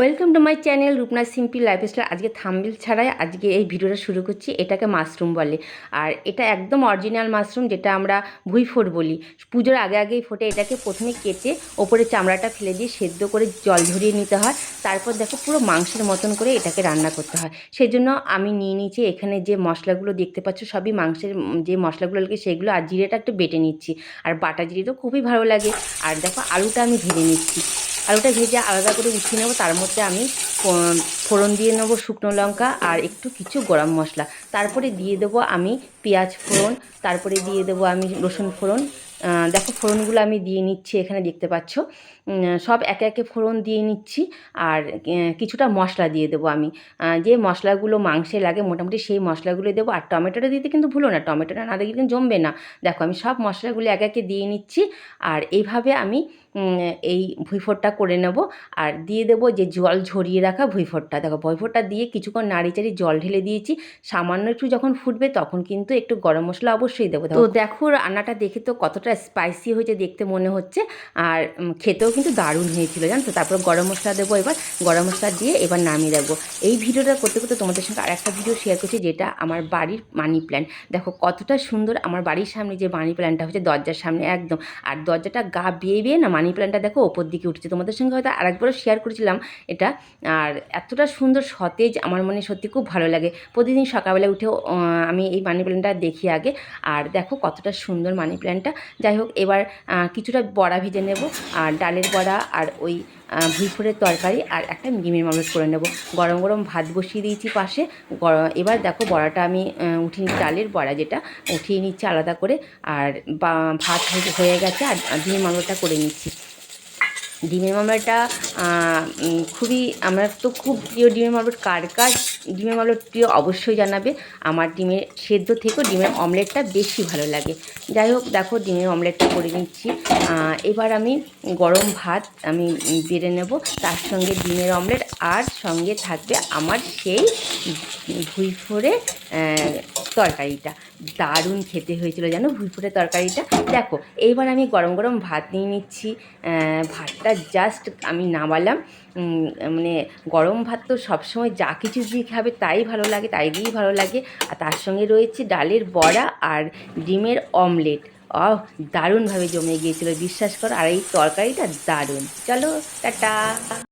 Welcome to my channel Rupna simple lifestyle. আজকে থাম্বিল ছাড়াই আজকে এই ভিডিওটা শুরু করছি, এটাকে মাশরুম বলে। আর এটা একদম অরিজিনাল মাশরুম, যেটা আমরা ভুইফোড় বলি। পুজোর আগে আগেই ফোটে এটাকে প্রথমে কেটে ওপরে চামড়াটা ফেলে দিয়ে সেদ্ধ করে জল ঝরিয়ে নিতে হয়। তারপর দেখো পুরো মাংসের মতন করে এটাকে রান্না করতে হয়। সেই জন্য আমি নিয়ে নিচ্ছি এখানে যে মশলাগুলো দেখতে পাচ্ছ, সবই মাংসের যে মশলাগুলো লাগে সেগুলো, আর জিরেটা একটু বেটে নিচ্ছি। আর বাটা জিরে তো খুবই ভালো লাগে। আর দেখো আলুটা আমি ভেজে নিচ্ছি। আলুটা ভেজে আলাদা করে উঠিয়ে নেব। তার মধ্যে আমি ফোড়ন দিয়ে নেব শুকনো লঙ্কা আর একটু কিছু গরম মশলা। তারপরে দিয়ে দেবো আমি পেঁয়াজ ফোড়ন। তারপরে দিয়ে দেবো আমি রসুন ফোড়ন। দেখো ফোড়নগুলো আমি দিয়ে নিচ্ছি এখানে দেখতে পাচ্ছ। সব একে একে ফোড়ন দিয়ে নিচ্ছি আর কিছুটা মশলা দিয়ে দেবো আমি। যে মশলাগুলো মাংসে লাগে মোটামুটি সেই মশলাগুলো দেবো। আর টমেটোটা দিতে কিন্তু ভুলো না। টমেটোটা না দিলে কিন্তু জমবে না। দেখো আমি সব মশলাগুলো একে একে দিয়ে নিচ্ছি। আর এইভাবে আমি এই ভুঁইফোড়টা করে নেব। আর দিয়ে দেবো যে জল ঝরিয়ে রাখা ভুঁইফোড়টা। দেখো ভুঁইফোড়টা দিয়ে কিছুক্ষণ নাড়ি চাড়ি জল ঢেলে দিয়েছি। সামান্য একটু যখন ফুটবে তখন কিন্তু একটু গরম মশলা অবশ্যই দেবো। তো দেখো রান্নাটা দেখে তো কতটা স্পাইসি হয়েছে দেখতে মনে হচ্ছে। আর খেতেও কিন্তু দারুণ হয়েছিল জানো তো? তারপর গরম মশলা দেবো এবার। গরম মশলা দিয়ে এবার নামিয়ে রাখব। এই ভিডিওটা করতে করতে তোমাদের সঙ্গে আর একটা ভিডিও শেয়ার করছি যেটা আমার বাড়ির মানি প্ল্যান্ট দেখো কতটা সুন্দর আমার বাড়ির সামনে যে মানি প্ল্যান্টটা হচ্ছে দরজার সামনে একদম। আর দরজাটা গা বেয়ে বেয়ে না মানি প্ল্যান্টটা দেখো ওপর দিকে উঠছে। তোমাদের সঙ্গে হয়তো আরেকবারও শেয়ার করেছিলাম এটা। আর এতটা সুন্দর সতেজ আমার মনে সত্যি খুব ভালো লাগে। প্রতিদিন সকালবেলা উঠেও আমি এই মানি প্ল্যান্টটা দেখি আগে। আর দেখো কতটা সুন্দর মানি প্ল্যান্টটা যাই হোক, এবার কিছুটা বড়া ভিজে নেব। আর ডালের বড়া আর ওই ভুইফুরের তরকারি আর একটা ডিমের মামলেট করে নেব। গরম গরম ভাত বসিয়ে দিয়েছি পাশে। এবার দেখো বড়াটা আমি উঠিয়ে নিচ্ছি, চালের বড়া যেটা, উঠিয়ে নিচ্ছি আলাদা করে। আর ভাত হয়ে- হয়ে গেছে আর ডিমের মামলেটটা করে নিচ্ছি। ডিমের মামলাটা খুবই, আমার তো খুব প্রিয় ডিমের মামলেট কার কার ডিমের মামলেট প্রিয় অবশ্যই জানাবে। আমার ডিমের সেদ্ধ থেকেও ডিমের অমলেটটা বেশি ভালো লাগে। যাই হোক, দেখো ডিমের অমলেটটা করে নিচ্ছি। এবার আমি গরম ভাত আমি বেড়ে নেব, তার সঙ্গে ডিমের অমলেট, আর সঙ্গে থাকবে আমার সেই ভুইফোড়ে তরকারিটা। দারুণ খেতে হয়েছিল জানো ভুইফোড়ে তরকারিটা। দেখো, এইবার আমি গরম গরম ভাত নিয়ে নিচ্ছি। ভাতটা জাস্ট আমি নামালাম। মানে গরম ভাত তো সবসময় যা কিছু দিয়ে খাবে তাই ভালো লাগে, তাই দিয়েই ভালো লাগে। আর তার সঙ্গে রয়েছে ডালের বড়া আর ডিমের অমলেট। অহ দারুণভাবে জমে গিয়েছিল, বিশ্বাস করো। আর এই তরকারিটা দারুণ। চলো, টাটা।